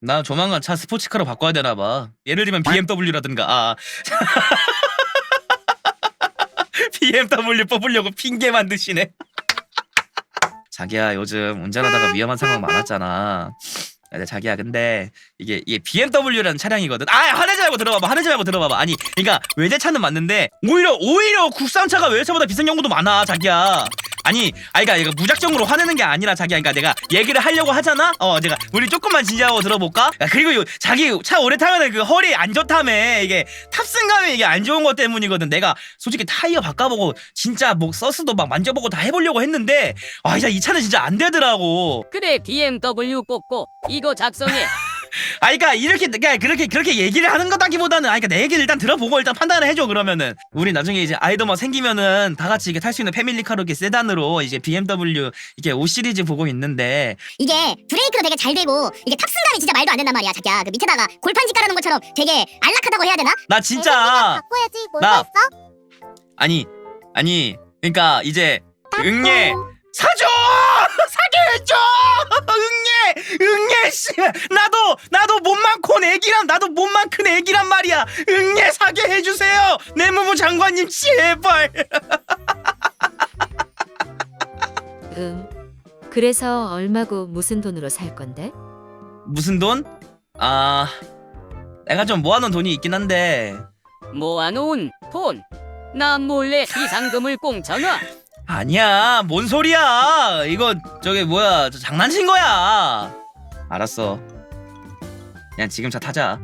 나 조만간 차 스포츠카로 바꿔야 되나 봐. 예를 들면 BMW라든가. 아. BMW 뽑으려고 핑계 만드시네. 자기야 요즘 운전하다가 위험한 상황 많았잖아. 야, 근데 자기야 근데 이게 이게 BMW라는 차량이거든. 아 화내지 말고 들어봐봐. 화내지 말고 들어봐봐. 아니 그러니까 외제차는 맞는데 오히려 오히려 국산차가 외제차보다 비싼 경우도 많아 자기야. 아니, 아니, 그러니까 이거 무작정으로 화내는 게 아니라 자기야, 그러니까 내가 얘기를 하려고 하잖아. 어, 내가 우리 조금만 진지하고 들어볼까? 야, 그리고 요, 자기 차 오래 타면은 그 허리 안 좋다며 이게 탑승감이 이게 안 좋은 것 때문이거든. 내가 솔직히 타이어 바꿔보고 진짜 뭐 서스도 막 만져보고 다 해보려고 했는데 아, 진짜 이 차는 진짜 안 되더라고. 그래 BMW 뽑고 이거 작성해. 아, 그러니까 이렇게 그러니까 그렇게 그렇게 얘기를 하는 거다기보다는, 아, 그러니까 내 얘기를 일단 들어보고 일단 판단을 해줘 그러면은. 우리 나중에 이제 아이도 뭐 생기면은 다 같이 이게 탈 수 있는 패밀리카로 이렇게 세단으로 이제 BMW 이렇게 5 시리즈 보고 있는데. 이게 브레이크도 되게 잘 되고 이게 탑승감이 진짜 말도 안 된단 말이야 자기야. 그 밑에다가 골판지 깔아놓은 것처럼 되게 안락하다고 해야 되나? 나 진짜 바꿔야지. 뭘 나- 했어? 아니 아니 그러니까 이제 응애 사줘! 사게 해줘 응애! 응애 씨! 나도 큰 애기란 나도 몸만 큰 애기란 말이야 응애 사게 해주세요 내무부 장관님 제발 음. 그래서 얼마고 무슨 돈으로 살 건데? 무슨 돈? 아 내가 좀 모아놓은 돈이 있긴 한데 모아놓은 돈. 나 몰래 비상금을 공짜나. 아니야 뭔 소리야 이거 저기 뭐야 저 장난친 거야 알았어 그냥 지금 차 타자